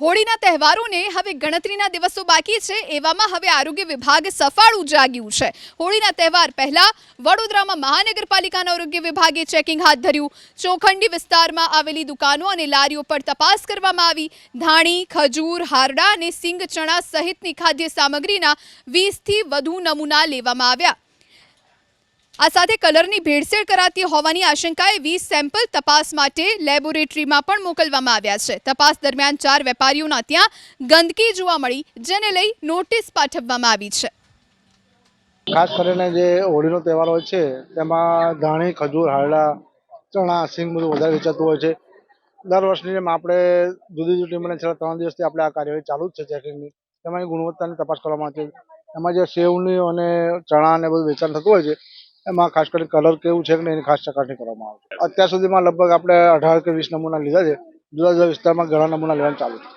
હોળીના તહેવારોને હવે ગણતરીના દિવસો બાકી છે, એવામાં હવે આરોગ્ય વિભાગ સફાળું જાગ્યું છે. હોળીના તહેવાર પહેલા વડોદરામાં મહાનગરપાલિકાના આરોગ્ય વિભાગે ચેકિંગ હાથ ધર્યું. ચોખંડી વિસ્તારમાં આવેલી દુકાનો અને લારીઓ પર તપાસ કરવામાં આવી. ધાણી, ખજૂર, હારડા અને સિંગ ચણા સહિતની ખાદ્ય સામગ્રીના વીસથી વધુ નમૂના લેવામાં આવ્યા. આ સાથે કલરની ભેળસેળ કરાતી હોવાની આશંકાએ વીસ સેમ્પલ તપાસ માટે લેબોરેટરીમાં પણ મોકલવામાં આવ્યા છે. તપાસ દરમિયાન ચાર વેપારીઓના ત્યાં ગંદકી જોવા મળી, જેને લઈ નોટિસ પાઠવવામાં આવી છે. ખાસ કરીને જે હોળીનો તહેવાર હોય છે, તેમાં ધાણી, ખજૂર હારડા ચણા, સિંગ બધું વધારે વેચાતું હોય છે. દર વર્ષની જેમ આપણે જુદી જુદી ટીમને છેલ્લા ત્રણ દિવસથી આપણે આ કાર્યવાહી ચાલુ જ છે ચેકિંગની. તેમાં ગુણવત્તાની તપાસ કરવામાં આવે છે. એમાં જે સેવની અને ચણા ને બધું વેચાણ થતું હોય છે એમાં ખાસ કરીને કલર કેવું છે કે એની ખાસ ચકાસણી કરવામાં આવે અત્યાર સુધીમાં લગભગ આપણે અઢાર કે વીસ નમૂના લીધા છે. જુદા જુદા વિસ્તારમાં ઘણા નમૂના લેવાનું ચાલુ છે.